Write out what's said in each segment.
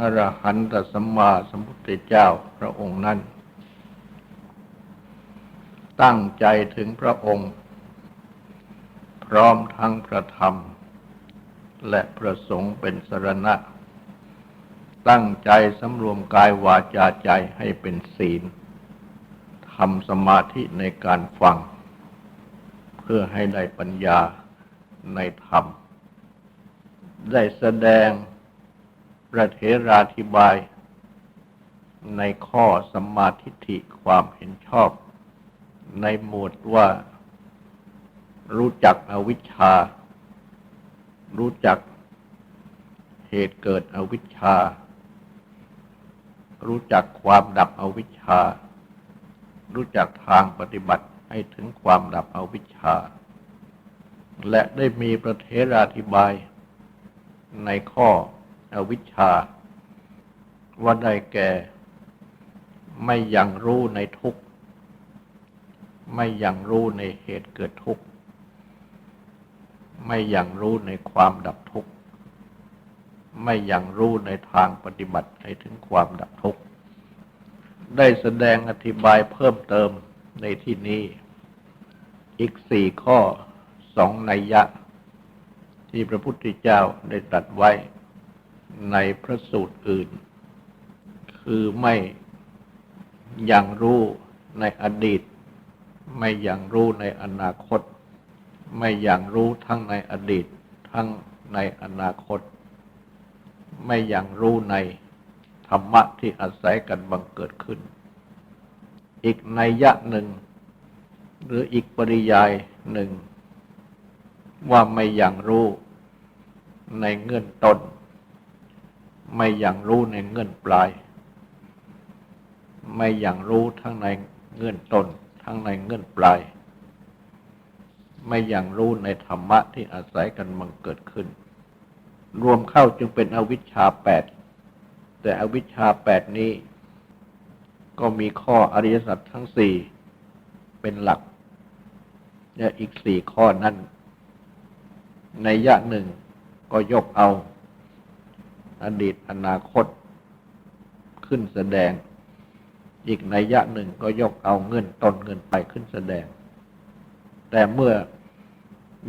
อรหันตสัมมาสัมพุทธเจ้าพระองค์นั้น ตั้งใจถึงพระองค์ พร้อมทั้งพระธรรม และพระสงฆ์เป็นสรณะ ตั้งใจสำรวมกายวาจาใจให้เป็นศีลทำสมาธิในการฟัง เพื่อให้ได้ปัญญาในธรรม ได้แสดง ระเทราธิบาย ในข้อสัมมาทิฏฐิความเห็นชอบ ในหมวดว่า รู้จักอวิชชา รู้จักเหตุเกิดอวิชชา รู้จักความดับอวิชชา รู้จักทางปฏิบัติให้ถึงความดับอวิชชา และได้มีประเทราธิบายในข้อ อวิชชา ว่าได้แก่ ไม่ยังรู้ในทุกข์ ไม่ยังรู้ในเหตุเกิดทุกข์ ไม่ยังรู้ในความดับทุกข์ ไม่ยังรู้ในทางปฏิบัติให้ถึงความดับทุกข์ ได้แสดงอธิบายเพิ่มเติมในที่นี้ อีกสี่ข้อสองนัยยะที่พระพุทธเจ้าได้ตรัสไว้ ในพระสูตรอื่น คือไม่อยังรู้ในอดีต ไม่อยังรู้ในอนาคต ไม่อยังรู้ทั้งในอดีต ทั้งในอนาคต ไม่อยังรู้ในธรรมะที่อาศัยกันบังเกิดขึ้น อีกในยะหนึ่ง หรืออีกปริยายหนึ่ง ว่าไม่อยังรู้ในเงื่อนต้น ไม่อยังรู้ในเงื่อนปลาย ไม่อยังรู้ทั้งในเงื่อนต้นทั้งในเงื่อนปลาย ไม่อยังรู้ในธรรมะที่อาศัยกันบังเกิดขึ้น รวมเข้าจึงเป็นอวิชชาแปดแต่อวิชชาแปดนี้ ก็มีข้ออริยสัจทั้งสี่เป็นหลักและอีกสี่ข้อนั้นในยะหนึ่งก็ยกเอา อดีตอนาคตขึ้นแสดง อีกในยะหนึ่งก็ยกเอาเงินตนเงินไปขึ้นแสดง แต่เมื่อ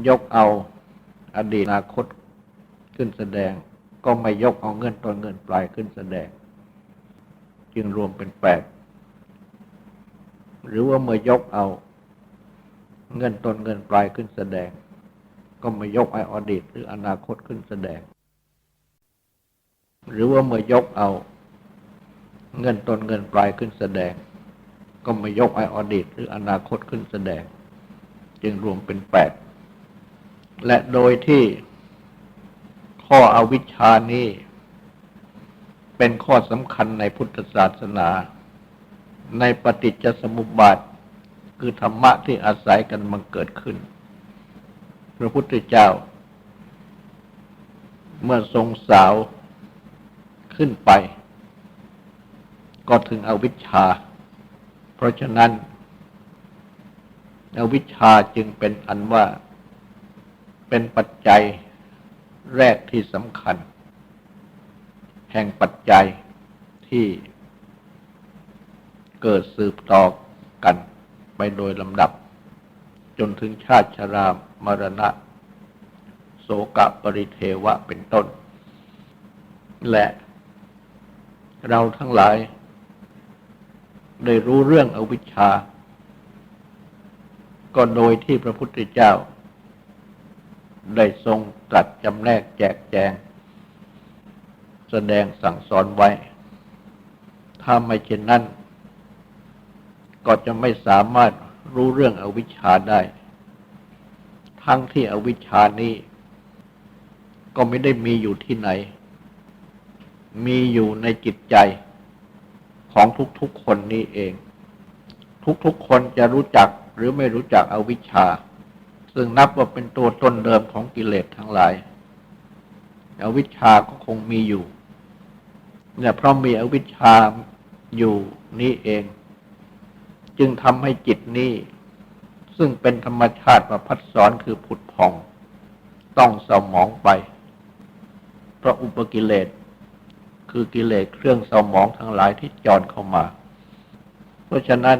ยกเอาอดีตอนาคตขึ้นแสดง ก็ไม่ยกเอาเงินตนเงินปลายขึ้นแสดง จึงรวมเป็นแปดหรือว่าเมื่อยกเอาเงินตนเงินปลายขึ้นแสดง ก็ไม่ยกไออดีตหรืออนาคตขึ้นแสดง หรือว่าเมื่อยกเอา เงินต้นเงินปลายขึ้นแสดง ก็ม่ยกไออดีตหรืออนาคตขึ้นแสดง จึงรวมเป็นแปดและโดยที่ข้ออวิชชานี้เป็นข้อสำคัญในพุทธศาสนา ในปฏิจจสมุปบาท คือธรรมะที่อาศัยกันมันเกิดขึ้น พระพุทธเจ้า เมื่อทรงสาว ขึ้นไป ก็ถึงอวิชชา เพราะฉะนั้น อวิชชาจึงเป็นอันว่า เป็นปัจจัยแรกที่สำคัญ แห่งปัจจัยที่เกิดสืบต่อกันไปโดยลำดับ จนถึงชาติชรามรณะ โสกปริเทวะเป็นต้น และ เราทั้งหลาย ได้รู้เรื่องอวิชชา ก็โดยที่พระพุทธเจ้า ได้ทรงตรัสจำแนกแจกแจง แสดงสั่งสอนไว้ ถ้าไม่เช่นนั้น ก็จะไม่สามารถรู้เรื่องอวิชชาได้ ทั้งที่อวิชชานี้ ก็ไม่ได้มีอยู่ที่ไหน มีอยู่ในจิตใจของทุกๆคนนี้เอง ทุกๆคนจะรู้จักหรือไม่รู้จักอวิชชา ซึ่งนับว่าเป็นตัวต้นเดิมของกิเลสทั้งหลาย อวิชชาก็คงมีอยู่เนี่ยเพราะมีอวิชชาอยู่นี้เอง จึงทำให้จิตนี้ ซึ่งเป็นธรรมชาติประพัดสอนคือผุดผ่อง ต้องเศร้าหมองไป เพราะอุปกิเลส คือกิเลสเครื่องเศร้าหมองทั้งหลายที่จอนเข้ามา เพราะฉะนั้น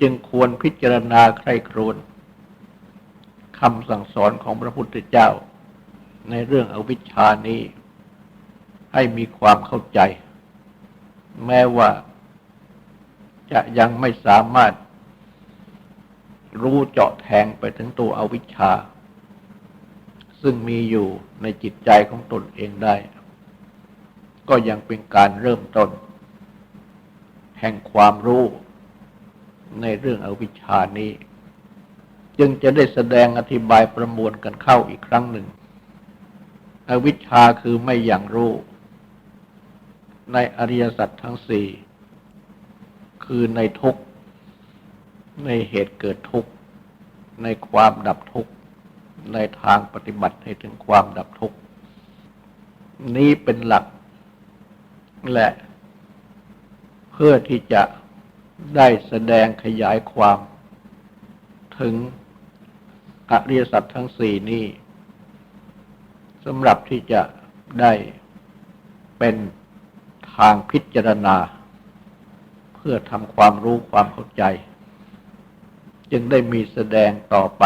จึงควรพิจารณาใคร่ครวญคำสั่งสอนของพระพุทธเจ้า ในเรื่องอวิชชานี้ ให้มีความเข้าใจ แม้ว่าจะยังไม่สามารถรู้เจาะแทงไปถึงตัวอวิชชา ซึ่งมีอยู่ในจิตใจของตนเองได้ ก็ยังเป็นการเริ่มต้น แห่งความรู้ในเรื่องอวิชานี้ จึงจะได้แสดงอธิบายประมวลกันเข้าอีกครั้งหนึ่ง อวิชชาคือไม่อย่างรู้ ในอริยสัจทั้งสี่คือในทุกข์ในเหตุเกิดทุกข์ ในความดับทุกข์ ในทางปฏิบัติให้ถึงความดับทุกข์ นี้เป็นหลัก และเพื่อที่จะได้แสดงขยายความ ถึงอริยสัจทั้งสี่นี้สำหรับที่จะได้เป็นทางพิจารณา เพื่อทำความรู้ความเข้าใจ จึงได้มีแสดงต่อไป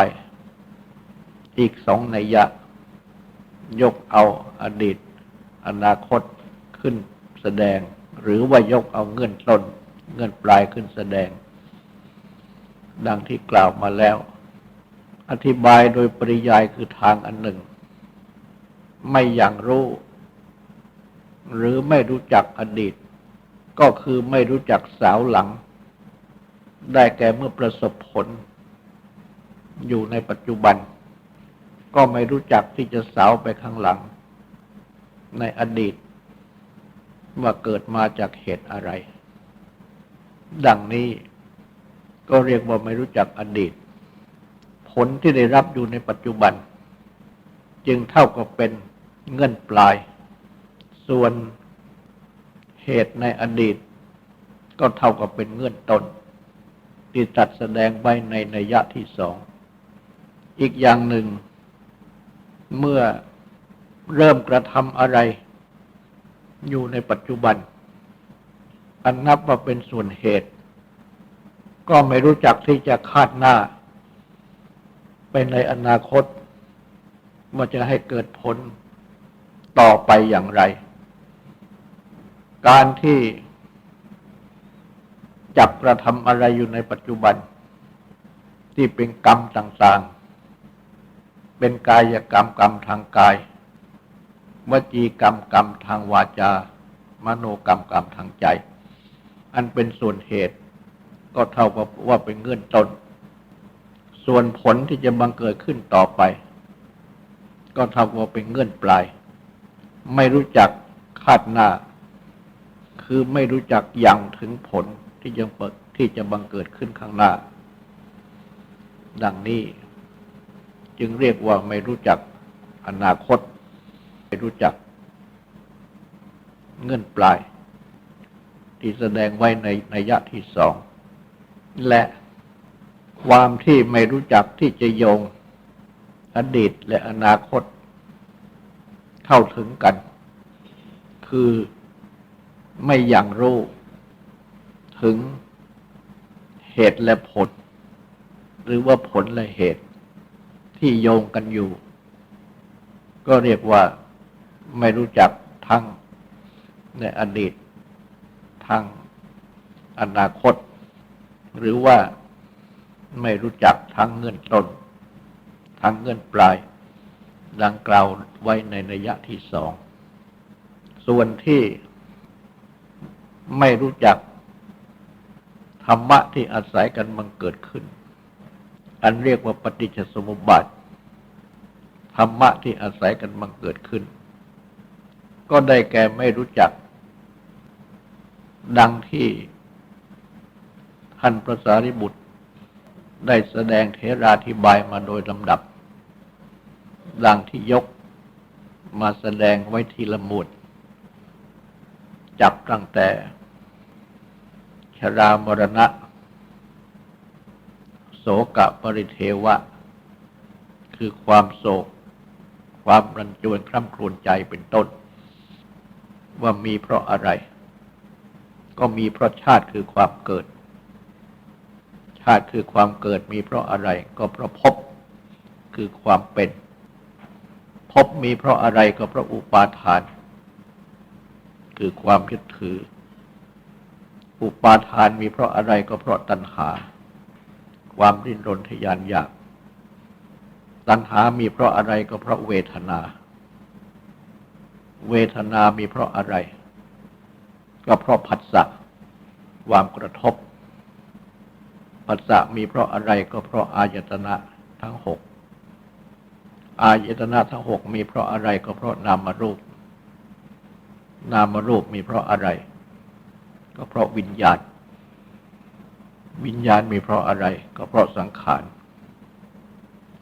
อีกสองนัยยะ ยกเอาอดีต อนาคตขึ้น แสดง หรือว่ายกเอาเงื่อนต้น เงื่อนปลายขึ้นแสดง ดังที่กล่าวมาแล้ว อธิบายโดยปริยายคือทางอันหนึ่ง ไม่อย่างรู้ หรือไม่รู้จักอดีต ก็คือไม่รู้จักสาวหลัง ได้แก่เมื่อประสบผล อยู่ในปัจจุบัน ก็ไม่รู้จักที่จะสาวไปข้างหลัง ในอดีต ว่าเกิดมาจากเหตุอะไร ดังนี้ก็เรียกว่าไม่รู้จักอดีต ผลที่ได้รับอยู่ในปัจจุบัน จึงเท่ากับเป็นเงื่อนปลาย ส่วนเหตุในอดีต ก็เท่ากับเป็นเงื่อนต้นที่ตัดแสดงไว้ในนัยยะที่สอง อีกอย่างหนึ่ง เมื่อเริ่มกระทำอะไร อยู่ในปัจจุบัน อันนับว่าเป็นส่วนเหตุ ก็ไม่รู้จักที่จะคาดหน้า ไปในอนาคตว่าจะให้เกิดผลต่อไปอย่างไร การที่จับกระทำอะไรอยู่ในปัจจุบัน ที่เป็นกรรมต่างๆ เป็นกายกรรมกรรมทางกาย วจีกรรมกรรมทางวาจา มโนกรรมกรรมทางใจ อันเป็นส่วนเหตุ ก็เท่ากับว่าเป็นเงื่อนต้น ส่วนผลที่จะบังเกิดขึ้นต่อไป ก็เท่ากับเป็นเงื่อนปลาย ไม่รู้จักคาดหน้า คือไม่รู้จักยังถึงผลที่จะเปิดที่จะบังเกิดขึ้นข้างหน้า ดังนี้ จึงเรียกว่าไม่รู้จักอนาคต รู้จัก เงื่อนปลาย ที่แสดงไว้ในในยะที่สอง และความที่ไม่รู้จักที่จะโยงอดีตและอนาคต เข้าถึงกัน คือไม่อย่างรู้ ถึงเหตุและผล หรือว่าผลและเหตุที่โยงกันอยู่ ก็เรียกว่า ไม่รู้จักทั้งในอดีตทั้งอนาคต หรือว่าไม่รู้จักทั้งเงื่อนต้น ทั้งเงื่อนปลาย ดังกล่าวไว้ในนัยยะที่สอง ส่วนที่ไม่รู้จักธรรมะที่อาศัยกันมันเกิดขึ้น อันเรียกว่าปฏิจจสมุปบาท ธรรมะที่อาศัยกันมันเกิดขึ้น ก็ได้แก่ไม่รู้จัก ดังที่ท่านพระสารีบุตร ได้แสดงเทราธิบายมาโดยลำดับ ดังที่ยกมาแสดงไว้ทีละหมวดจับตั้งแต่ ชรามรณะโสกะปริเทวะ คือความโศก ความรันจวนคร่ำครวญใจเป็นต้น ว่ามีเพราะอะไร ก็มีเพราะชาติคือความเกิด ชาติคือความเกิดมีเพราะอะไร ก็เพราะภพคือความเป็นภพมีเพราะอะไรก็เพราะอุปาทาน คือความยึดถือ อุปาทานมีเพราะอะไรก็เพราะตัณหา ความริ้นรนทยานอยาก ตัณหามีเพราะอะไรก็เพราะเวทนา เวทนามีเพราะอะไร ก็เพราะผัสสะความกระทบผัสสะมีเพราะอะไรก็เพราะอายตนะทั้งหกอายตนะทั้งหกมีเพราะอะไรก็เพราะนามรูป นามรูปมีเพราะอะไร ก็เพราะวิญญาณ วิญญาณมีเพราะอะไร ก็เพราะสังขาร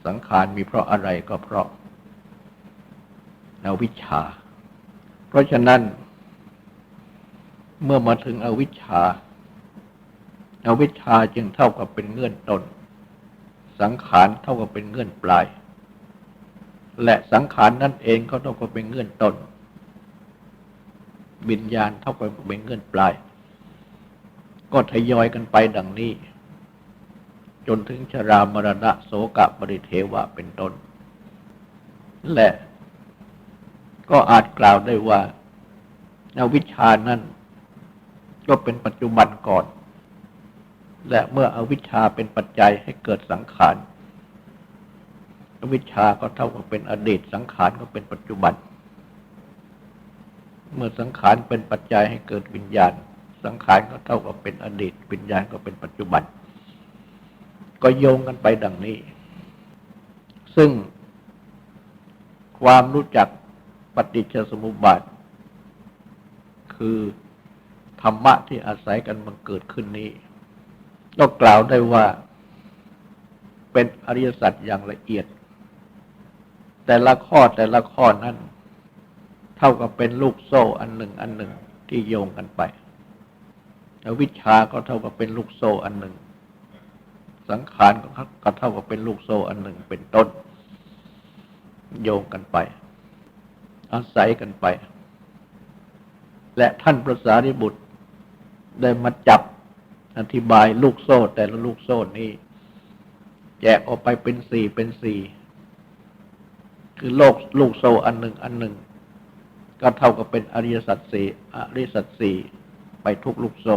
สังขารมีเพราะอะไรก็เพราะอวิชชา เพราะฉะนั้น เมื่อมาถึงอวิชชาอวิชชาจึงเท่ากับเป็นเงื่อนต้น สังขารเท่ากับเป็นเงื่อนปลาย และสังขารนั่นเองก็เท่ากับเป็นเงื่อนต้นวิญญาณเท่ากับเป็นเงื่อนปลาย ก็ทยอยกันไปดังนี้ จนถึงชรามรณะโสกะปริเทวะเป็นต้น และ ก็อาจกล่าวได้ว่าอวิชชานั้นก็เป็นปัจจุบันก่อน และเมื่ออวิชชาเป็นปัจจัยให้เกิดสังขารอวิชชาก็เท่ากับเป็นอดีตสังขารก็เป็นปัจจุบัน เมื่อสังขารเป็นปัจจัยให้เกิดวิญญาณ สังขารก็เท่ากับเป็นอดีตวิญญาณก็เป็นปัจจุบัน ก็โยงกันไปดังนี้ ซึ่งความรู้จัก ปฏิจจสมุปบาท คือธรรมะที่อาศัยกันบังเกิดขึ้นนี้ก็กล่าวได้ว่าเป็นอริยสัจอย่างละเอียด แต่ละข้อแต่ละข้อนั้น เท่ากับเป็นลูกโซ่อันหนึ่งอันหนึ่งที่โยงกันไปอวิชาก็เท่ากับเป็นลูกโซ่อันหนึ่ง สังขารก็เท่ากับเป็นลูกโซ่อันหนึ่งเป็นต้น โยงกันไป อาศัยกันไป และท่านพระสารีบุตรได้มาจับอธิบายลูกโซ่แต่ละลูกโซ่นี้แยกออกไปเป็นสี่เป็นสี่คือโลกลูกโซ่อันหนึ่งอันหนึ่ง ก็เท่ากับเป็นอริยสัจสี่อริยสัจสี่ไปทุกลูกโซ่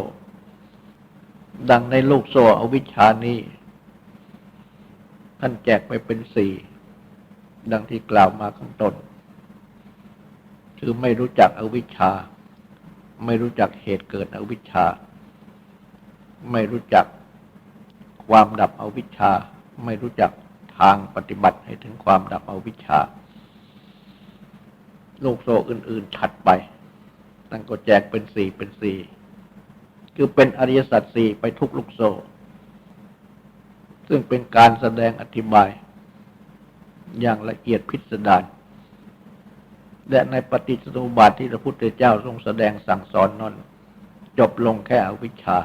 ดังในลูกโซ่อวิชชานี้ ท่านแจกไปเป็นสี่ดังที่กล่าวมาข้างต้น คือไม่รู้จักอวิชชา ไม่รู้จักเหตุเกิดอวิชชา ไม่รู้จักความดับอวิชชา ไม่รู้จักทางปฏิบัติให้ถึงความดับอวิชชา โลกโซอื่น ๆ ถัดไป ตั้งก็แจกเป็นสี่เป็นสี่คือเป็นอริยสัจสี่ไปทุกลูกโซ ซึ่งเป็นการแสดงอธิบาย อย่างละเอียดพิสดาร และในปฏิจจสมุปบาทที่พระพุทธเจ้าทรงแสดงสั่งสอนนั้นจบลงแค่อวิชชา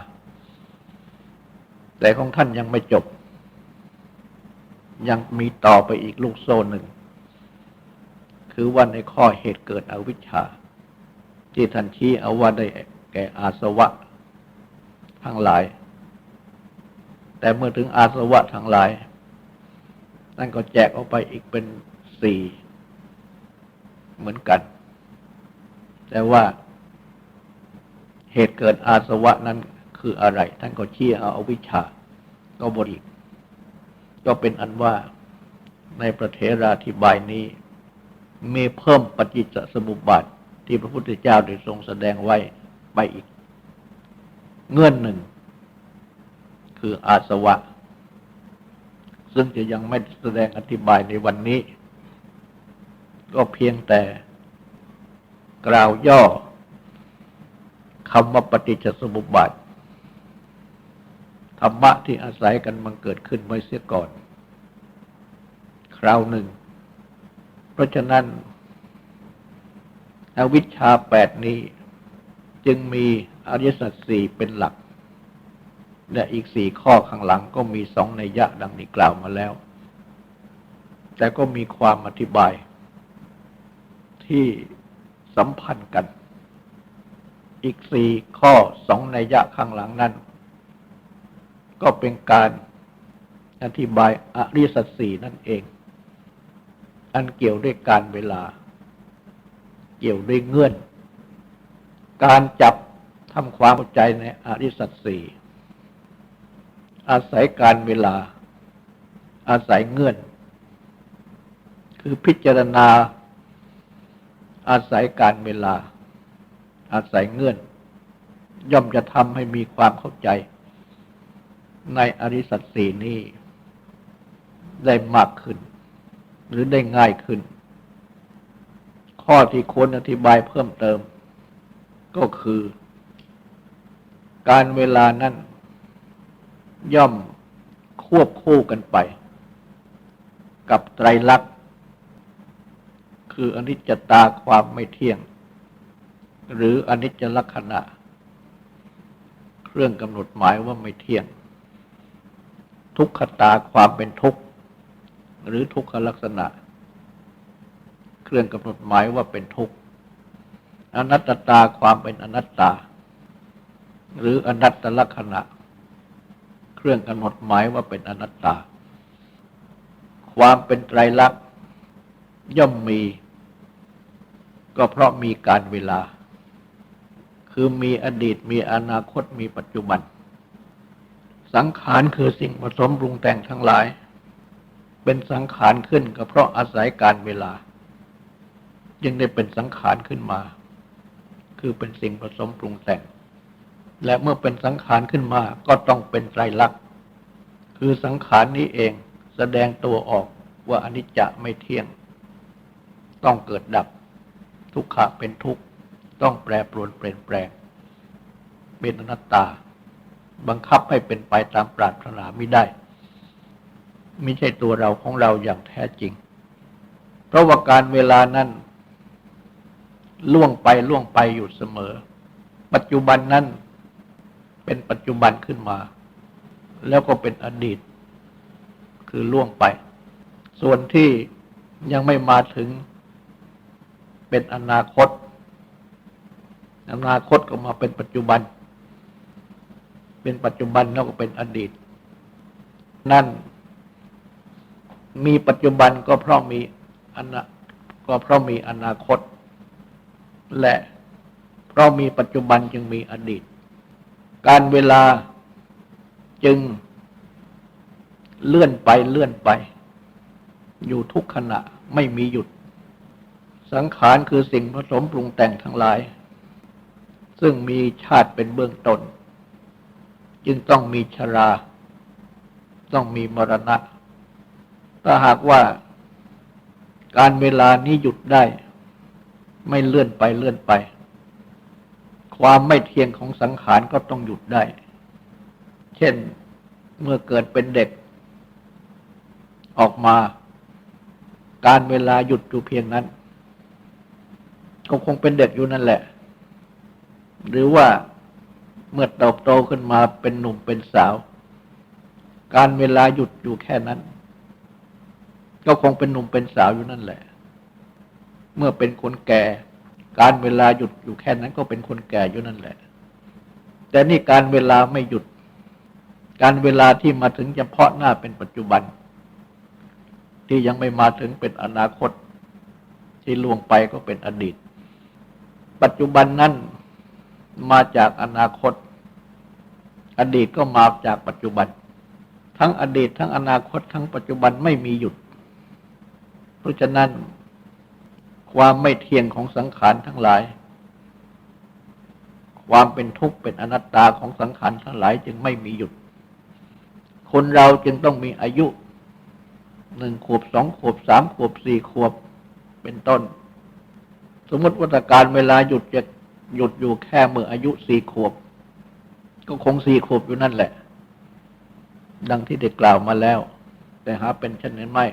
แต่ของท่านยังไม่จบ ยังมีต่อไปอีกลูกโซ่หนึ่ง คือว่าในข้อเหตุเกิดอวิชชา ที่ท่านชี้เอาว่าได้แก่อาสวะทั้งหลาย แต่เมื่อถึงอาสวะทั้งหลายนั่นก็แจกออกไปอีกเป็นสี่ เหมือนกัน แต่ว่าเหตุเกิดอาสวะนั้นคืออะไร ท่านก็ชี้เอาอาวิชชา ก็บริกก็เป็นอันว่าในประเทราธิบายนี้ มีเพิ่มปฏิจจสมุปบาทที่พระพุทธเจ้าได้ทรงแสดงไว้ไปอีก เงื่อนหนึ่ง คืออาสวะ ซึ่งจะยังไม่แสดงอธิบายในวันนี้ ก็เพียงแต่ กล่าวย่อคำว่าปฏิจจสมุปบาทธรรมะที่อาศัยกันมันเกิดขึ้นไว้เสียก่อน คราวหนึ่ง เพราะฉะนั้นอวิชชาแปดนี้ จึงมีอริยสัจสี่เป็นหลัก และอีกสี่ข้อข้างหลังก็มีสองในยยะดังนี้กล่าวมาแล้ว แต่ก็มีความอธิบาย ที่สัมพันธ์กัน อีกสี่ข้อสองในยยะข้างหลังนั้น ก็เป็นการอธิบายอริสัจสี่นั่นเอง อันเกี่ยวด้วยการเวลา เกี่ยวด้วยเงื่อน การจับทำความเข้าใจในอริสัจสี่อาศัยการเวลา อาศัยเงื่อน คือพิจารณา อาศัยการเวลา อาศัยเงื่อน ย่อมจะทำให้มีความเข้าใจ ในอริสัจสี่นี้ได้มากขึ้น หรือได้ง่ายขึ้น ข้อที่ควรอธิบายเพิ่มเติม ก็คือ การเวลานั้น ย่อมควบคู่กันไป กับไตรลักษณ์ คืออนิจจตาความไม่เที่ยง หรืออนิจจลักษณะ เครื่องกำหนดหมายว่าไม่เที่ยง ทุกขตาความเป็นทุกข์ หรือทุกขลักษณะ เครื่องกำหนดหมายว่าเป็นทุกข์อนัตตาความเป็นอนัตตา หรืออนัตตลักษณะ เครื่องกำหนดหมายว่าเป็นอนัตตา ความเป็นไตรลักษณ์ย่อมมี ก็เพราะมีการเวลา คือมีอดีตมีอนาคตมีปัจจุบัน สังขารคือสิ่งผสมปรุงแต่งทั้งหลาย เป็นสังขารขึ้นก็เพราะอาศัยการเวลายังได้เป็นสังขารขึ้นมา คือเป็นสิ่งผสมปรุงแต่ง และเมื่อเป็นสังขารขึ้นมาก็ต้องเป็นไตรลักษณ์คือสังขารนี้เองแสดงตัวออกว่าอนิจจะไม่เที่ยง ต้องเกิดดับ ทุกขะเป็นทุกข์ต้องแปรปรวนเปลี่ยนแปลง เป็นอนัตตา บังคับให้เป็นไปตามปรารถนาไม่ได้ ไม่ใช่ตัวเราของเราอย่างแท้จริง เพราะว่าการเวลานั้นล่วงไปล่วงไปอยู่เสมอ ปัจจุบันนั้นเป็นปัจจุบันขึ้นมา แล้วก็เป็นอดีต คือล่วงไป ส่วนที่ยังไม่มาถึง เป็นอนาคต อนาคตก็มาเป็นปัจจุบัน เป็นปัจจุบันแล้วก็เป็นอดีต นั่น มีปัจจุบันก็เพราะมีอนาก็เพราะมีอนาคต และเพราะมีปัจจุบันจึงมีอดีต การเวลาจึงเลื่อนไปเลื่อนไป อยู่ทุกขณะไม่มีหยุด สังขารคือสิ่งผสมปรุงแต่งทั้งหลาย ซึ่งมีชาติเป็นเบื้องต้น จึงต้องมีชรา ต้องมีมรณะ ถ้าหากว่าการเวลานี้หยุดได้ ไม่เลื่อนไปเลื่อนไป ความไม่เที่ยงของสังขารก็ต้องหยุดได้ เช่นเมื่อเกิดเป็นเด็ก ออกมา การเวลาหยุดอยู่เพียงนั้น ก็คงเป็นเด็กอยู่นั่นแหละ หรือว่าเมื่อเติบโตขึ้นมาเป็นหนุ่มเป็นสาว การเวลาหยุดอยู่แค่นั้น ก็คงเป็นหนุ่มเป็นสาวอยู่นั่นแหละ เมื่อเป็นคนแก่ การเวลาหยุดอยู่แค่นั้น ก็เป็นคนแก่อยู่นั่นแหละ แต่นี่การเวลาไม่หยุด การเวลาที่มาถึงเฉพาะหน้าเป็นปัจจุบัน ที่ยังไม่มาถึงเป็นอนาคต ที่ล่วงไปก็เป็นอดีต ปัจจุบันนั้นมาจากอนาคต อดีตก็มาจากปัจจุบัน ทั้งอดีตทั้งอนาคต ทั้งปัจจุบันไม่มีหยุด เพราะฉะนั้นความไม่เที่ยงของสังขารทั้งหลาย ความเป็นทุกข์เป็นอนัตตาของสังขารทั้งหลายจึงไม่มีหยุด คนเราจึงต้องมีอายุหนึ่งขวบสองขวบสามขวบสี่ขวบเป็นต้น สมมติว่าการเวลาหยุดจะหยุดอยู่แค่เมื่ออายุสี่ขวบ ก็คงสี่ขวบอยู่นั่นแหละ ดังที่ได้กล่าวมาแล้ว แต่หาเป็นเช่นนั้นไม่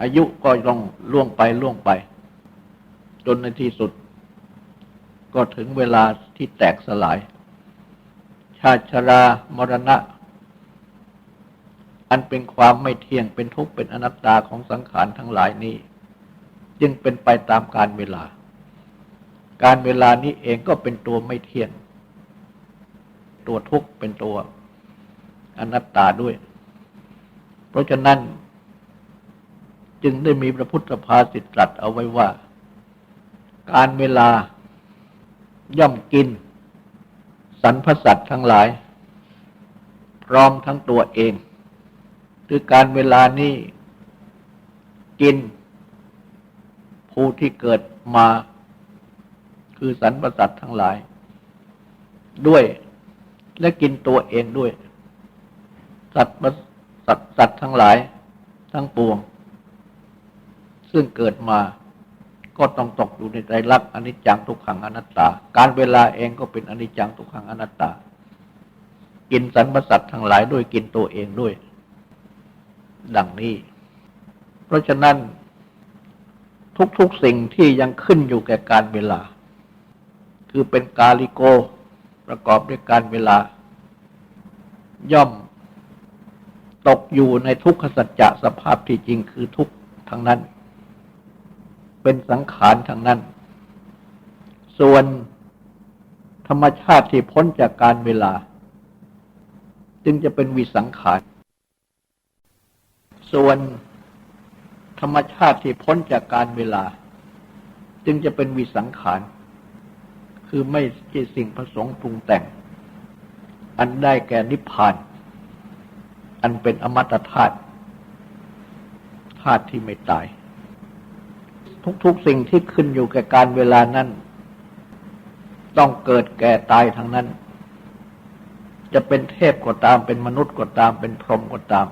อายุก็ต้องล่วงไปล่วงไป จนในที่สุด ก็ถึงเวลาที่แตกสลาย ชาติชรามรณะ อันเป็นความไม่เที่ยงเป็นทุกข์เป็นอนัตตาของสังขารทั้งหลายนี้ จึงเป็นไปตามการเวลา การเวลานี้เองก็เป็นตัวไม่เที่ยง ตัวทุกข์เป็นตัวอนัตตาด้วย เพราะฉะนั้น จึงได้มีพระพุทธภาษิตตรัสเอาไว้ว่า การเวลาย่อมกิน สรรพสัตว์ทั้งหลาย พร้อมทั้งตัวเอง คือการเวลานี้กิน ผู้ที่เกิดมา คือสรรพสัตว์ทั้งหลาย ด้วย และกินตัวเองด้วย สัตว์สัตว์สัตว์ทั้งหลาย ทั้งปวง ซึ่งเกิดมาก็ต้องตกอยู่ในใจรักอนิจจังทุกขังอนัตตา การเวลาเองก็เป็นอนิจจังทุกขังอนัตตา กินสรรพสัตว์ทั้งหลายด้วยกินตัวเองด้วย ดังนี้ เพราะฉะนั้น ทุกๆสิ่งที่ยังขึ้นอยู่แก่การเวลา คือเป็นกาลิโก ประกอบด้วยการเวลา ย่อมตกอยู่ในทุกขสัจจะสภาพที่จริงคือทุกทั้งนั้น เป็นสังขารทางนั้น ส่วนธรรมชาติที่พ้นจากการเวลา จึงจะเป็นวิสังขาร ส่วน ธรรมชาติที่พ้นจากการเวลา จึงจะเป็นวิสังขาร คือไม่ใช่สิ่งผสมปรุงแต่ง อันได้แก่นิพพาน อันเป็นอมตะธาตุธาตุที่ไม่ตาย ทุกๆสิ่งที่ขึ้นอยู่กับการเวลานั้น ต้องเกิดแก่ตายทั้งนั้น จะเป็นเทพก็ตามเป็นมนุษย์ก็ตามเป็นพรหมก็ตาม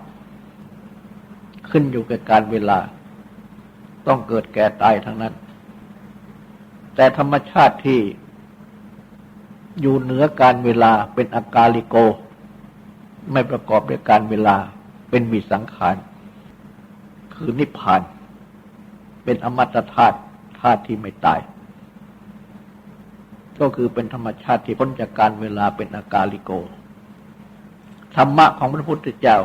ขึ้นอยู่กับการเวลา ต้องเกิดแก่ตายทั้งนั้น แต่ธรรมชาติที่อยู่เหนือการเวลาเป็นอากาลิโก ไม่ประกอบด้วยการเวลาเป็นวิสังขาร คือนิพพาน เป็นอมตะธาตุธาตุที่ไม่ตาย ก็คือเป็นธรรมชาติที่พ้นจากการเวลาเป็นอากาลิโก ธรรมะของพระพุทธเจ้า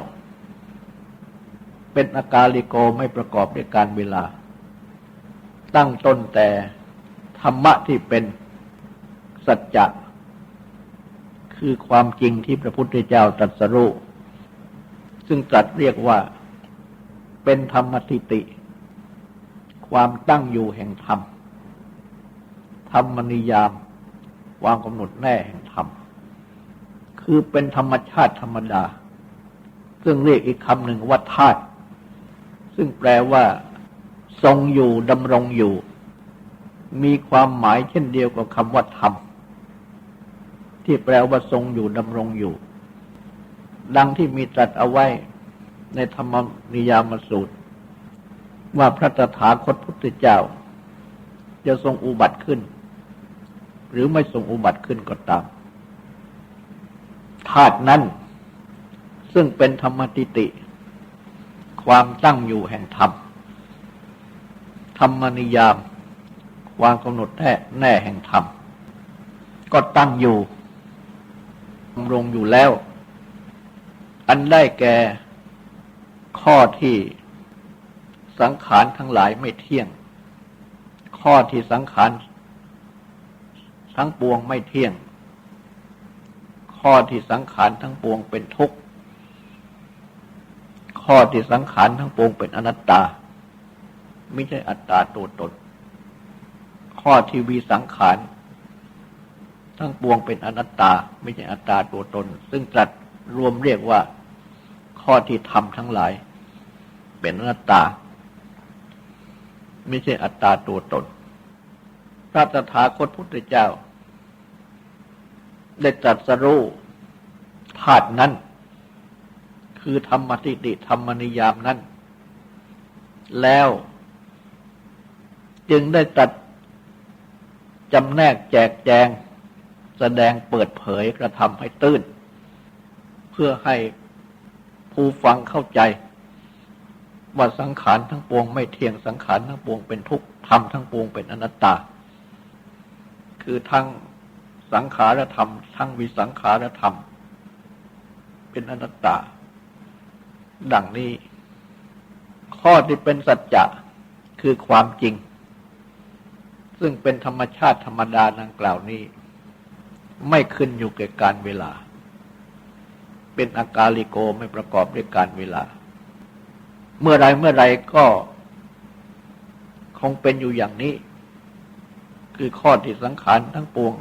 เป็นอากาลิโกไม่ประกอบด้วยการเวลา ตั้งต้นแต่ธรรมะที่เป็นสัจจะคือความจริงที่พระพุทธเจ้าตรัสรู้ซึ่งตรัสเรียกว่าเป็นธรรมทิติ ความตั้งอยู่แห่งธรรม ธรรมนิยามความกำหนดแน่แห่งธรรม คือเป็นธรรมชาติธรรมดา ซึ่งเรียกอีกคำหนึ่งว่าธาตุ ซึ่งแปลว่า ทรงอยู่ดำรงอยู่ มีความหมายเช่นเดียวกับคำว่าธรรมที่แปลว่าทรงอยู่ดำรงอยู่ ดังที่มีตรัสเอาไว้ในธรรมนิยามสูตร ว่าพระตถาคตพุทธเจ้า จะทรงอุบัติขึ้น หรือไม่ทรงอุบัติขึ้นก็ตามธาตุนั้น ซึ่งเป็นธรรมติติ ความตั้งอยู่แห่งธรรม ธรรมนิยาม ความกำหนดแน่แน่แห่งธรรม ก็ตั้งอยู่ดำรงอยู่แล้ว อันได้แก่ข้อที่สังขารทั้งหลายไม่เที่ยง ข้อที่สังขารทั้งปวงไม่เที่ยง ข้อที่สังขารทั้งปวงเป็นทุกข์ ข้อที่สังขารทั้งปวงเป็นอนัตตา ไม่ใช่อัตตาตัวตน ข้อที่วีสังขาร ทั้งปวงเป็นอนัตตา ไม่ใช่อัตตาตัวตน ซึ่งจัดรวมเรียกว่า ข้อที่ทำทั้งหลาย เป็นอนัตตา ไม่ใช่อัตตาตัวตน พระตถาคตพุทธเจ้า ได้ตรัสรู้ธาตุนั้น คือธรรมติติธรรมนิยามนั้น แล้ว จึงได้ตัดจำแนกแจกแจง แสดงเปิดเผยกระทำให้ตื้น เพื่อให้ผู้ฟังเข้าใจ ว่าสังขารทั้งปวงไม่เที่ยงสังขารทั้งปวงเป็นทุกข์ธรรมทั้งปวงเป็นอนัตตา คือทั้งสังขารธรรม ทั้งวิสังขารธรรม เป็นอนัตตา ดังนี้ ข้อที่เป็นสัจจะคือความจริง ซึ่งเป็นธรรมชาติธรรมดาดังกล่าวนี้ ไม่ขึ้นอยู่กับการเวลา เป็นอากาลิโกไม่ประกอบด้วยการเวลา เมื่อไรเมื่อไรก็คงเป็นอยู่อย่างนี้ คือข้อที่สังขารทั้งปวง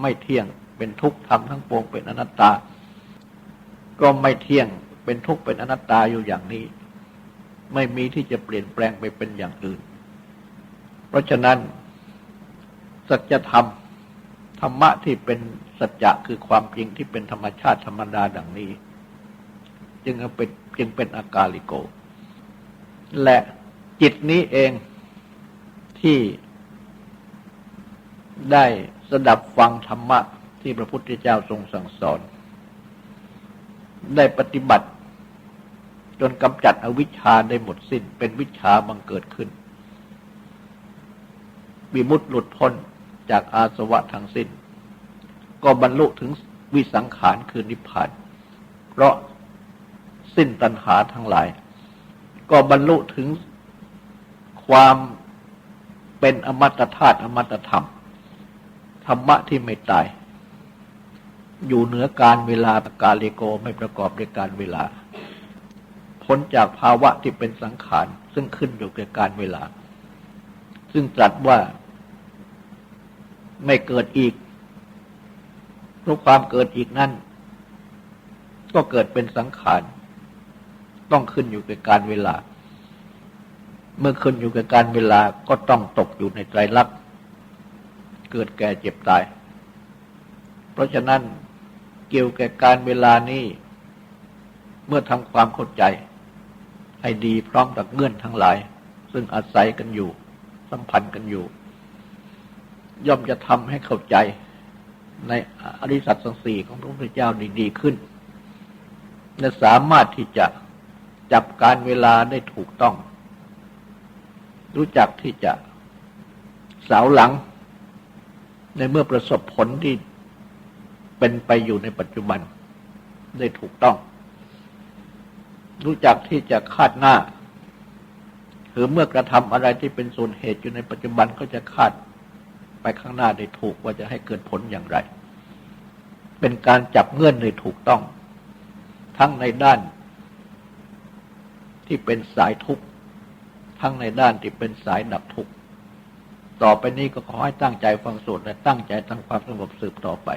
ไม่เที่ยงเป็นทุกข์ทำทั้งปวงเป็นอนัตตา ก็ไม่เที่ยง เป็นทุกข์เป็นอนัตตาอยู่อย่างนี้ ไม่มีที่จะเปลี่ยนแปลงไปเป็นอย่างอื่น เพราะฉะนั้น สัจธรรมธรรมะที่เป็นสัจจะคือความจริงที่เป็นธรรมชาติธรรมดาดังนี้ จึงเป็นจึงเป็นอากาลิโก และจิตนี้เองที่ได้สดับฟังธรรมะที่พระพุทธเจ้าทรงสั่งสอน ได้ปฏิบัติ จนกำจัดอวิชชาได้หมดสิ้น เป็นวิชาบังเกิดขึ้นวิมุตติหลุดพ้นจากอาสวะทั้งสิ้น ก็บรรลุถึงวิสังขารคือนิพพาน เพราะสิ้นตัณหาทั้งหลาย ก็บรรลุถึงความเป็นอมตะธาตุอมตะธรรม ธรรมะที่ไม่ตาย อยู่เหนือการเวลาตกาเลโกไม่ประกอบด้วยการเวลา พ้นจากภาวะที่เป็นสังขารซึ่งขึ้นอยู่กับการเวลา ซึ่งตรัสว่าไม่เกิดอีกเพราะความเกิดอีกนั่น ก็เกิดเป็นสังขาร ต้องขึ้นอยู่กับการเวลา เมื่อขึ้นอยู่กับการเวลาก็ต้องตกอยู่ในไตรลักษณ์เกิดแก่เจ็บตาย เพราะฉะนั้น เกี่ยวกับการเวลานี้ เมื่อทำความเข้าใจ ให้ดีพร้อมกับเงื่อนทั้งหลาย ซึ่งอาศัยกันอยู่ สัมพันธ์กันอยู่ ย่อมจะทำให้เข้าใจ ในอริสัตสังสีของพระพุทธเจ้าดีดีขึ้น และสามารถที่จะจับการเวลาได้ถูกต้อง รู้จักที่จะสาวหลัง ในเมื่อประสบผลที่ เป็นไปอยู่ในปัจจุบันได้ถูกต้อง รู้จักที่จะคาดหน้าหรือเมื่อกระทำอะไรที่เป็นส่วนเหตุอยู่ในปัจจุบันก็จะคาดไปข้างหน้าได้ถูกว่าจะให้เกิดผลอย่างไร เป็นการจับเงื่อนในถูกต้อง ทั้งในด้าน ที่เป็นสายทุกข์ ทั้งในด้านที่เป็นสายดับทุกข์ ต่อไปนี้ก็ขอให้ตั้งใจฟังสวดและตั้งใจทำความสงบสืบต่อไป